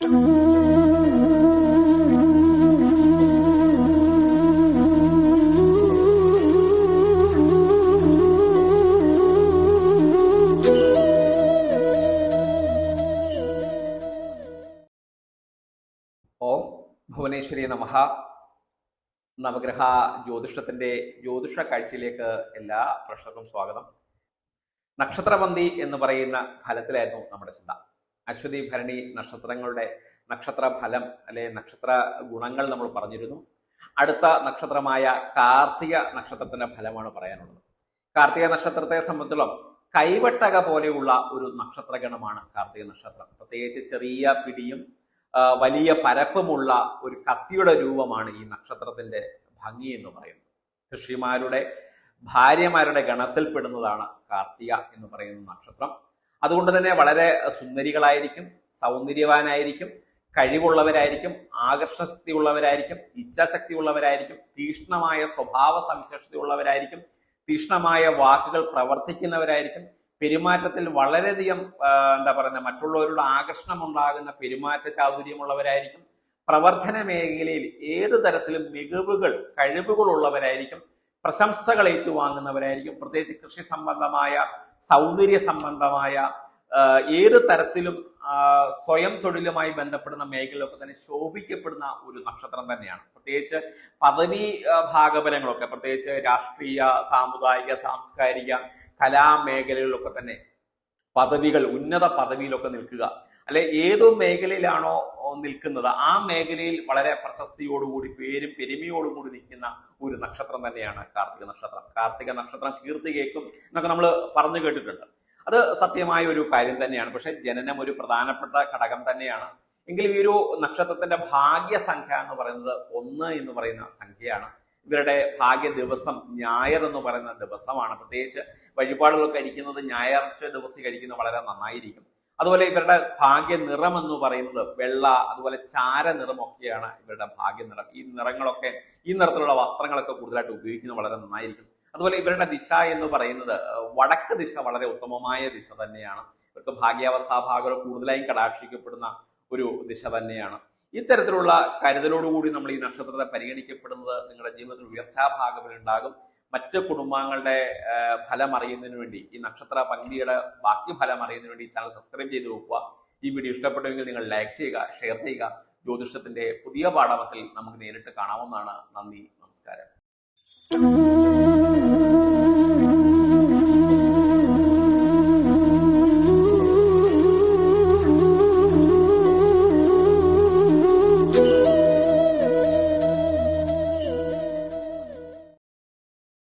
ഓം ഭുവനേശ്വരി നമഹ. നവഗ്രഹ ജ്യോതിഷത്തിന്റെ ജ്യോതിഷ കാഴ്ചയിലേക്ക് എല്ലാ പ്രശ്നർക്കും സ്വാഗതം. നക്ഷത്രപന്തി എന്ന് പറയുന്ന ഫലത്തിലായിരുന്നു നമ്മുടെ ചിന്ത. അശ്വതി ഭരണി നക്ഷത്രങ്ങളുടെ നക്ഷത്ര ഫലം അല്ലെ നക്ഷത്ര ഗുണങ്ങൾ നമ്മൾ പറഞ്ഞിരുന്നു. അടുത്ത നക്ഷത്രമായ കാർത്തിക നക്ഷത്രത്തിന്റെ ഫലമാണ് പറയാനുള്ളത്. കാർത്തിക നക്ഷത്രത്തെ സംബന്ധിച്ചോളം കൈവട്ടക പോലെയുള്ള ഒരു നക്ഷത്രഗണമാണ് കാർത്തിക നക്ഷത്രം. പ്രത്യേകിച്ച് ചെറിയ പിടിയും വലിയ പരപ്പുമുള്ള ഒരു കത്തിയുടെ രൂപമാണ് ഈ നക്ഷത്രത്തിന്റെ ഭംഗി എന്ന് പറയുന്നത്. ഋഷിമാരുടെ ഭാര്യമാരുടെ ഗണത്തിൽപ്പെടുന്നതാണ് കാർത്തിക എന്ന് പറയുന്ന നക്ഷത്രം. അതുകൊണ്ട് തന്നെ വളരെ സുന്ദരികളായിരിക്കും സൗന്ദര്യവാനായിരിക്കും കഴിവുള്ളവരായിരിക്കും ആകർഷണശക്തി ഉള്ളവരായിരിക്കും ഇച്ഛാശക്തി ഉള്ളവരായിരിക്കും തീക്ഷ്ണമായ സ്വഭാവ സവിശേഷത ഉള്ളവരായിരിക്കും തീക്ഷ്ണമായ വാക്കുകൾ പ്രവർത്തിക്കുന്നവരായിരിക്കും. പെരുമാറ്റത്തിൽ വളരെയധികം എന്താ പറയുന്നത് മറ്റുള്ളവരുടെ ആകർഷണം ഉണ്ടാകുന്ന പെരുമാറ്റ ചാതുര്യമുള്ളവരായിരിക്കും. പ്രവർത്തന മേഖലയിൽ ഏതു തരത്തിലും മികവുകൾ കഴിവുകൾ ഉള്ളവരായിരിക്കും പ്രശംസകൾ ഏറ്റുവാങ്ങുന്നവരായിരിക്കും. പ്രത്യേകിച്ച് കൃഷി സംബന്ധമായ സൗന്ദര്യ സംബന്ധമായ ഏത് തരത്തിലും സ്വയം തൊഴിലുമായി ബന്ധപ്പെടുന്ന മേഖലയിലൊക്കെ തന്നെ ശോഭിക്കപ്പെടുന്ന ഒരു നക്ഷത്രം തന്നെയാണ്. പ്രത്യേകിച്ച് പദവി ഭാഗബലങ്ങളൊക്കെ പ്രത്യേകിച്ച് രാഷ്ട്രീയ സാമുദായിക സാംസ്കാരിക കലാമേഖലകളിലൊക്കെ തന്നെ പദവികൾ ഉന്നത പദവിയിലൊക്കെ നിൽക്കുക. അല്ലെ ഏതു മേഖലയിലാണോ നിൽക്കുന്നത്. ആ മേഖലയിൽ വളരെ പ്രശസ്തിയോടുകൂടി പേരും പെരുമയോടുകൂടി നിൽക്കുന്ന ഒരു നക്ഷത്രം തന്നെയാണ് കാർത്തിക നക്ഷത്രം. കാർത്തിക നക്ഷത്രം കീർത്തി കേൾക്കും എന്നൊക്കെ നമ്മൾ പറഞ്ഞു കേട്ടിട്ടുണ്ട്. അത് സത്യമായ ഒരു കാര്യം തന്നെയാണ്. പക്ഷെ ജനനം ഒരു പ്രധാനപ്പെട്ട ഘടകം തന്നെയാണ്. എങ്കിലും ഈ ഒരു നക്ഷത്രത്തിന്റെ ഭാഗ്യസംഖ്യ എന്ന് പറയുന്നത് ഒന്ന് എന്ന് പറയുന്ന സംഖ്യയാണ്. ഇവരുടെ ഭാഗ്യ ദിവസം ഞായർ എന്ന് പറയുന്ന ദിവസമാണ്. പ്രത്യേകിച്ച് വഴിപാടുകൾ കഴിക്കുന്നത് ഞായറാഴ്ച ദിവസം കഴിക്കുന്നത് വളരെ നന്നായിരിക്കും. അതുപോലെ ഇവരുടെ ഭാഗ്യ നിറം എന്ന് പറയുന്നത് വെള്ള അതുപോലെ ചാര നിറമൊക്കെയാണ് ഇവരുടെ ഭാഗ്യ നിറം ഈ നിറങ്ങളൊക്കെ ഈ നിറത്തിലുള്ള വസ്ത്രങ്ങളൊക്കെ കൂടുതലായിട്ട് ഉപയോഗിക്കുന്നത് വളരെ നന്നായിരിക്കും. അതുപോലെ ഇവരുടെ ദിശ എന്ന് പറയുന്നത് വടക്ക് ദിശ വളരെ ഉത്തമമായ ദിശ തന്നെയാണ്. ഇവർക്ക് ഭാഗ്യാവസ്ഥാ ഭാഗങ്ങൾ കൂടുതലായും കടാക്ഷിക്കപ്പെടുന്ന ഒരു ദിശ തന്നെയാണ്. ഇത്തരത്തിലുള്ള കരുതലോടുകൂടി നമ്മൾ ഈ നക്ഷത്രത്തെ പരിഗണിക്കപ്പെടുന്നത് നിങ്ങളുടെ ജീവിതത്തിൽ ഉയർച്ചാ മറ്റ് കുടുംബാംഗങ്ങളുടെ ഫലം അറിയുന്നതിന് വേണ്ടി ഈ നക്ഷത്ര പങ്ക്തിയുടെ ബാക്കി ഫലം അറിയുന്നതിന് വേണ്ടി ചാനൽ സബ്സ്ക്രൈബ് ചെയ്ത് വെക്കുക. ഈ വീഡിയോ ഇഷ്ടപ്പെട്ടുവെങ്കിൽ നിങ്ങൾ ലൈക്ക് ചെയ്യുക ഷെയർ ചെയ്യുക. ജ്യോതിഷത്തിന്റെ പുതിയ പാഠവത്തിൽ നമുക്ക് നേരിട്ട് കാണാവുന്നതാണ്. നന്ദി നമസ്കാരം.